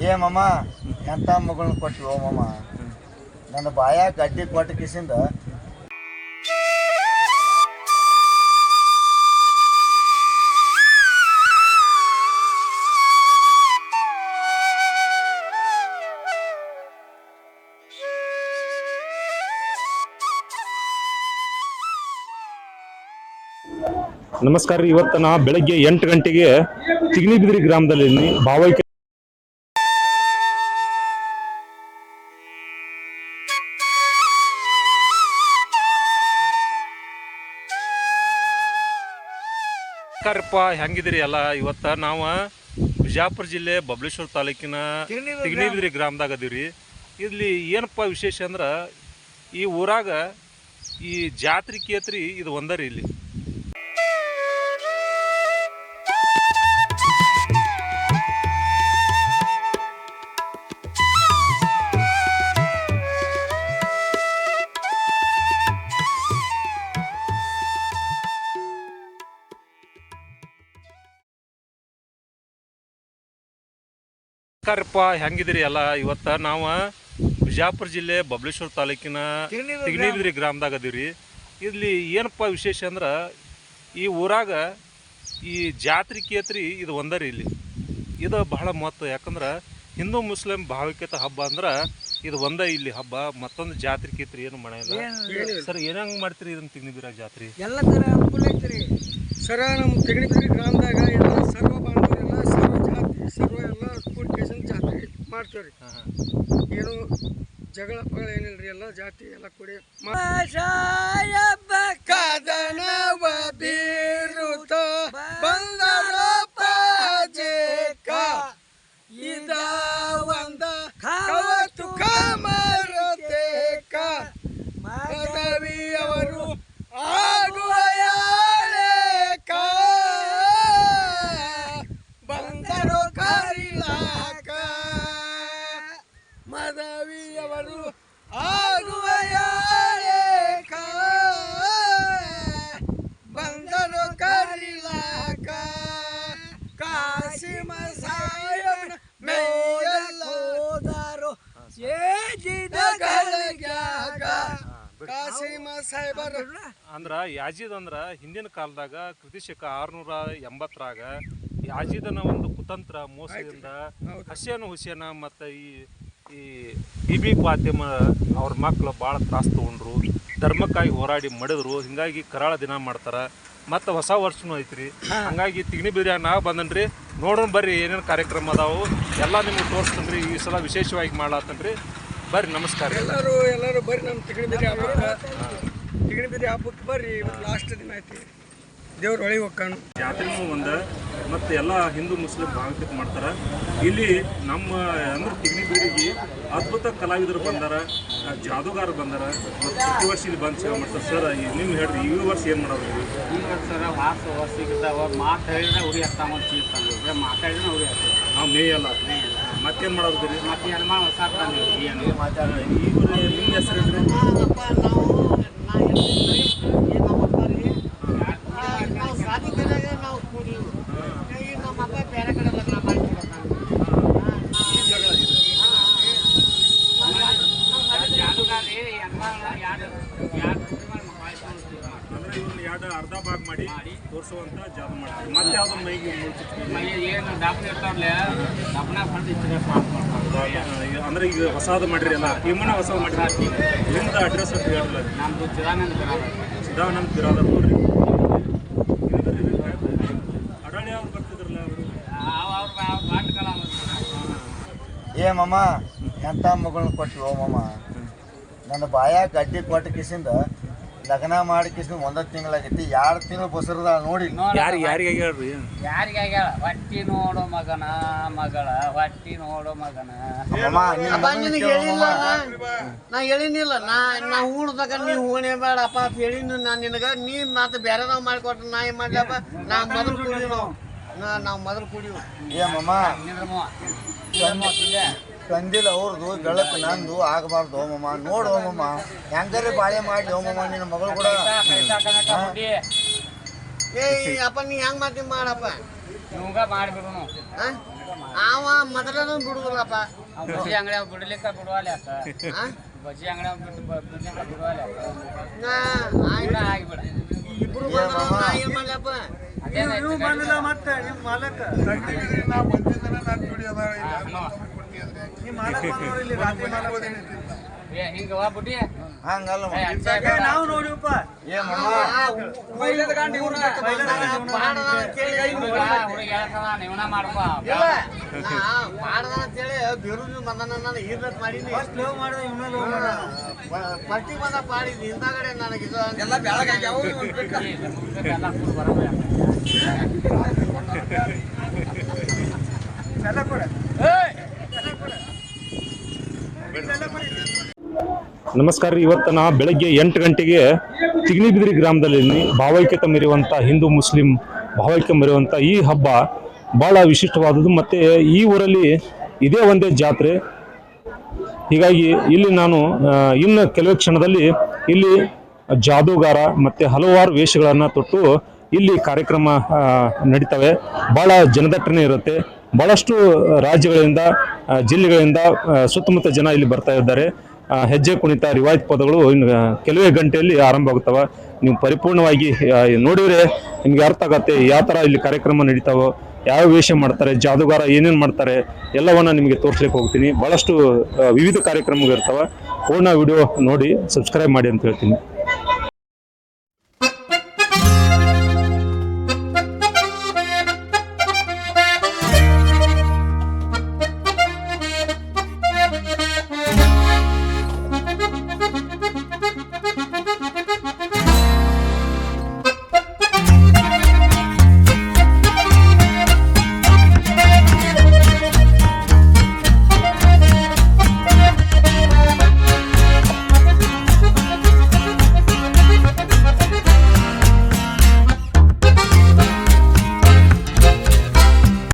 ಏ ಮಮ್ಮ ಎಂಥ ಮಗಳನ್ನ ಓ ಮಮ್ಮ ನನ್ನ ಬಾಯ ಗಡ್ಡಿ ಕೊಟ್ಟ ಕಿಸಿಂದ ನಮಸ್ಕಾರ ಇವತ್ತು ನಾ ಬೆಳಗ್ಗೆ ಎಂಟು ಗಂಟೆಗೆ ತಿಗ್ನಿಬಿದ್ರಿ ಗ್ರಾಮದಲ್ಲಿ ಭಾವೈಕ್ಯ ನಮಸ್ಕಾರಪ್ಪ ಹೆಂಗಿದಿರಿ ಎಲ್ಲ? ಇವತ್ತ ನಾವು ಬಿಜಾಪುರ ಜಿಲ್ಲೆ ಬಬ್ಲೇಶ್ವರ ತಾಲೂಕಿನ ತಿಗಣಿಬಿದ್ರಿ ಗ್ರಾಮದಾಗ ಅದೀವ್ರಿ. ಇಲ್ಲಿ ಏನಪ್ಪ ವಿಶೇಷ ಅಂದ್ರೆ ಈ ಊರಾಗ ಈ ಜಾತ್ರೆ ಕೇತ್ರಿ ಇದು ಒಂದರಿ ಇಲ್ಲಿ. ನಮಸ್ಕಾರಪ್ಪ ಹೆಂಗಿದಿರಿ ಎಲ್ಲ? ಇವತ್ತ ನಾವು ಬಿಜಾಪುರ ಜಿಲ್ಲೆ ಬಬ್ಲೇಶ್ವರ ತಾಲೂಕಿನ ತಿಗಣಿಬಿದ್ರಿ ಗ್ರಾಮದಾಗ ಅದೀವ್ರಿ. ಇಲ್ಲಿ ಏನಪ್ಪ ವಿಶೇಷ ಅಂದ್ರೆ ಈ ಊರಾಗ ಈ ಜಾತ್ರೆ ಕೇತ್ರಿ ಇದು ಒಂದರಿ ಇಲ್ಲಿ. ಇದು ಬಹಳ ಮಹತ್ವ ಯಾಕಂದ್ರೆ ಹಿಂದೂ ಮುಸ್ಲಿಂ ಭಾವಿಕತೆ ಹಬ್ಬ ಅಂದ್ರೆ ಇದು ಒಂದೇ ಇಲ್ಲಿ ಹಬ್ಬ ಮತ್ತೊಂದು ಜಾತ್ರೆ ಕೇತ್ರಿ ಏನು ಇಲ್ಲ. ಸರ್ ಏನಂಗ್ ಮಾಡ್ತೀರಿ ಇದನ್ನ ತಿಗಣಿಬಿರ ಜಾತ್ರೆ? ಎಲ್ಲ ತರ ಅನುಕೂಲ ಐತ್ರಿ. ಸರ ನಮ್ಮ ತೆಗಣಿಬಿರಿ ಗ್ರಾಮದಾಗ ಎಲ್ಲ ಸರ್ವ ಬಾಂಧವರೆಲ್ಲ ಸರ್ವ ಜಾತಿ ಸರ್ವ ಎಲ್ಲ ಕೂಡಿ ಕೇಸನ್ ಜಾತ್ರೆ ಮಾಡ್ತೇವ್ರಿ ಏನು ಜಗಳ ಪಗಳ ಏನಿಲ್ಲ ರೀ ಎಲ್ಲ ಜಾತಿ ಎಲ್ಲ ಕೂಡಿ ಕದನವ ಬೀರುತ ಬಂದರಪ್ಪ ಜೇಕ ಇದ ಒಂದ ಕಾಸಿಮ ಸಾಹೇಬರ. ಅಂದ್ರ ಯಾಜಿದ್ ಅಂದ್ರ ಹಿಂದಿನ ಕಾಲದಾಗ ಕೃತಿಶಕ ಆರ್ನೂರ ಎಂಬತ್ತರಾಗ ಯಾಜಿದನ ಒಂದು ಕುತಂತ್ರ ಮೋಸದಿಂದ ಹಸೇನ ಹುಸೇನ ಮತ್ತು ಈ ಈ ಬಿಬಿ ಪಾತಿಮ ಅವ್ರ ಮಕ್ಕಳು ಭಾಳ ತ್ರಾಸ ತಗೊಂಡ್ರು ಧರ್ಮಕ್ಕಾಗಿ ಹೋರಾಡಿ ಮಡಿದ್ರು ಹಿಂಗಾಗಿ ಕರಾಳ ದಿನ ಮಾಡ್ತಾರ. ಮತ್ತು ಹೊಸ ವರ್ಷನೂ ಐತ್ರಿ. ಹಂಗಾಗಿ ತಿಗಣಿ ಬಿರಿಯಾನಿ ನಾವು ಬಂದನ್ರಿ. ನೋಡೋಣ ಬರ್ರಿ ಏನೇನು ಕಾರ್ಯಕ್ರಮ ಅದಾವು. ಎಲ್ಲ ನಿಮ್ಗೆ ತೋರಿಸ್ತೇನೆ ಈ ಸಲ ವಿಶೇಷವಾಗಿ ಮಾಡ್ಲಾತನ್ರಿ. ಬರ್ರಿ ನಮಸ್ಕಾರ. ಎಲ್ಲರೂ ಎಲ್ಲರೂ ಬರ್ರಿ ನಮ್ಮ ತಿಗಣಿ ಬಿರಿ ಹಬ್ಬಕ್ಕೆ. ತಿಗಣಿ ಬಿರಿ ಹಬ್ಬಕ್ಕೆ ಬರ್ರಿ. ಲಾಸ್ಟ್ ದಿನ ಐತಿ. ದೇವ್ರ ಒಳಗೆ ಹೋಗ್ಕೊಂಡು ಜಾತ್ರೆಗೂ ಒಂದ ಮತ್ತು ಎಲ್ಲ ಹಿಂದೂ ಮುಸ್ಲಿಂ ಭಾಗಕ್ಕೆ ಮಾಡ್ತಾರೆ. ಇಲ್ಲಿ ನಮ್ಮ ಅಂದ್ರೆ ತಿಗಣಿಬೀರಿಗೆ ಅದ್ಭುತ ಕಲಾವಿದರು ಬಂದಾರ ಜಾದುಗಾರ ಬಂದಾರ ಮತ್ತು ಪ್ರತಿ ವರ್ಷ ಇಲ್ಲಿ ಬಂದು ಸೇವೆ ಮಾಡ್ತಾರೆ. ಸರ್ ನಿಮ್ಗೆ ಹೇಳ್ರಿ ಈ ವರ್ಷ ಏನು ಮಾಡೋದು ಈ ಈಗ ಸರ್ ವಾಸ ಸಿಗ್ತಾವ ಮಾತು ಹೇಳಿದ್ರೆ ಉರಿ ಹತ್ತಾಮ ಚೀರ್ತಾನೆ ಮಾತಾಡಿದ್ರೆ ಉರಿ ಹಾಕ್ತಾರೆ ನಾವು ಮೇಯಲ್ಲ ಮತ್ತೇನು ಮಾಡೋದು ರೀ ಮತ್ತೆ ಏನು ಹೊಸ ಈ ಈಗ ನಿಮ್ಮ ಹೆಸರು ಅಂದ್ರೆ ಇವ್ರನ್ನ ಎರಡು ಅರ್ಧ ಭಾಗ ಮಾಡಿ ತೋರಿಸುವಂತ ಮಾಡ್ತಾರೆ ಮತ್ತೆ ಮೈಗೆ ಅಂದ್ರೆ ಈಗ ಹೊಸದು ಮಾಡಿರಿ ಅಲ್ಲ ನಿಮ್ಮನ್ನ ಹೊಸ ಮಾಡಿರಿ ನಿಮ್ದು ಅಡ್ರೆಸ್ ಅಂತ ಹೇಳಿಲ್ಲ ನಮ್ದು ಚಿದಾನಂದ ನೋಡ್ರಿ ಅಡಳಿ ಅವ್ರು ಬರ್ತಿದ್ರಲ್ಲ ಅವರು? ಏ ಮಮ್ಮ ಎಂತ ಮಗಳನ್ನ ಕೊಟ್ಟಿ ಓ ಮಮ್ಮ ನನ್ನ ಬಾಯಾಗ ಗಡ್ಡಿ ಕೊಟ್ಟ ಕಿಸಿಂದ ಲಗ್ನ ಮಾಡಿ ಕಿಸಿಂದ ಒಂದ ತಿಂಗಳಾಗೈತಿ. ಎರಡು ತಿಂಗಳು ಬಸರದ ನೋಡಿ. ಯಾರಿಗೆ ಯಾರಿಗೆ ಹೇಳ್ರಿ? ಯಾರಿಗೆ ಆಗ್ಯಾಳ? ಹೊಟ್ಟಿ ನೋಡು ಮಗನ ಮಗಳ. ಹೊಟ್ಟಿ ನೋಡು ಮಗನ. ಅಮ್ಮ, ಅಪ್ಪ ನಿನಗೆ ಹೇಳಿಲ್ಲ? ನಾ ಹೇಳಿನಿಲ್ಲ. ನಾ ನಾ ಉಣ್ದಾಗ ನೀ ಉಣೆ ಬೇಡಪ್ಪ ಅಂತ ಹೇಳಿನಿ. ನಾ ನಿನಗ ನೀ ಮತ್ತೆ ಬೇರೆದವ್ ಮಾಡಿಕೊಟ್ರೆ ನಾ ಏನ್ ಮಾಡ್ಲಪ್ಪ? ನಾ ಮೊದಲು ಕುಡಿವು ನಾವು. ನಾ ನಾವು ಮೊದಲು ಕುಡಿವು ಏ ಮಮ್ಮ ನಿಂದ್ರಮ್ಮ ತಂದಿಲ್ಲ ಅವ್ರದ್ದು ಬೆಳಕು ನಂದು ಆಗಬಾರ್ದು ಓಮಮ್ಮ. ನೋಡು ಓಮಮ್ಮ ಹೆಂಗಾರೆ ಬಾಳೆ ಮಾಡಿ ಓಮಮ್ಮ ನಿನ್ನ ಮಗಳು ಕೂಡ. ಏ ಅಪ್ಪ ನೀ ಹೆಂಗ್ ಮಾಡ್ತೀನಿ ಮಾಡಪ್ಪ? ಇವಂಗ ಮಾಡಿಬಿಡು ಅವ ಮೊದಲನ ಬಿಡುದಿಲ್ಲಪ್ಪ. ಬಜಿ ಅಂಗಡಿ ಬಿಡ್ಲಿಕ್ಕ ಬಿಡುವಲ್ಲ? ಬಜ್ಜಿ ಅಂಗಡಿ ಬಿಡ್ಲಿಕ್ಕ ಬಿಡುವಲ್ಲ ಆಗಿಬಿಡ. ಇಬ್ರು ನಾ ಏನ್ ಮಾಡ್ಲಪ್ಪ ಅದೇನಾಯ್ತು ಮತ್ತೆ ನಿಮ್ಮ ಮಾಲಕ. ಏ ಹಿಂಗ ರಾತ್ರಿ ಬುಡ್ಡಿ ಹಂಗಲ್ಲ. ನಾವು ನೋಡಿವಪ್ಪ ಪಟ್ಟಿ ಬಂದ ಪಾಡಿದ್ನಿ ಹಿಂದಾಗಡೆ ನನಗೆ ಇದು ಎಲ್ಲ ಬೆಳಗಾಗ್ಯಾವ ಎಲ್ಲ ಫುಲ್ ಬರೋದು ಎಲ್ಲ ಕೊಡ. ನಮಸ್ಕಾರ ರೀ. ಇವತ್ತು ನಾ ಬೆಳಗ್ಗೆ ಎಂಟು ಗಂಟೆಗೆ ತಿಗ್ನಿಬಿದಿರಿ ಗ್ರಾಮದಲ್ಲಿ ಭಾವೈಕ್ಯತೆ ಮೆರೆಯುವಂಥ ಹಿಂದೂ ಮುಸ್ಲಿಂ ಭಾವೈಕ್ಯ ಮೆರೆಯುವಂಥ ಈ ಹಬ್ಬ ಭಾಳ ವಿಶಿಷ್ಟವಾದದ್ದು. ಮತ್ತು ಈ ಊರಲ್ಲಿ ಇದೇ ಒಂದೇ ಜಾತ್ರೆ. ಹೀಗಾಗಿ ಇಲ್ಲಿ ನಾನು ಇನ್ನು ಕೆಲವೇ ಕ್ಷಣದಲ್ಲಿ ಇಲ್ಲಿ ಜಾದೂಗಾರ ಮತ್ತು ಹಲವಾರು ವೇಷಗಳನ್ನು ತೊಟ್ಟು ಇಲ್ಲಿ ಕಾರ್ಯಕ್ರಮ ನಡೀತವೆ. ಭಾಳ ಜನದಟ್ಟಣೆ ಇರುತ್ತೆ. ಭಾಳಷ್ಟು ರಾಜ್ಯಗಳಿಂದ ಜಿಲ್ಲೆಗಳಿಂದ ಸುತ್ತಮುತ್ತ ಜನ ಇಲ್ಲಿ ಬರ್ತಾ ಇದ್ದಾರೆ. ಹೆಜ್ಜೆ ಕುಣಿತ, ರಿವಾಯತ್ ಪದಗಳು ಇನ್ನು ಕೆಲವೇ ಗಂಟೆಯಲ್ಲಿ ಆರಂಭ ಆಗುತ್ತವೆ ನೀವು ಪರಿಪೂರ್ಣವಾಗಿ ನೋಡಿದರೆ ನಿಮಗೆ ಅರ್ಥ ಆಗತ್ತೆ ಯಾವ ಥರ ಇಲ್ಲಿ ಕಾರ್ಯಕ್ರಮ ನಡೀತಾವೋ, ಯಾವ ವೇಷ ಮಾಡ್ತಾರೆ, ಜಾದೂಗಾರ ಏನೇನು ಮಾಡ್ತಾರೆ, ಎಲ್ಲವನ್ನು ನಿಮಗೆ ತೋರಿಸ್ಲಿಕ್ಕೆ ಹೋಗ್ತೀನಿ. ಭಾಳಷ್ಟು ವಿವಿಧ ಕಾರ್ಯಕ್ರಮಗಳು ಇರ್ತವೆ. ಪೂರ್ಣ ವಿಡಿಯೋ ನೋಡಿ ಸಬ್ಸ್ಕ್ರೈಬ್ ಮಾಡಿ ಅಂತ ಹೇಳ್ತೀನಿ.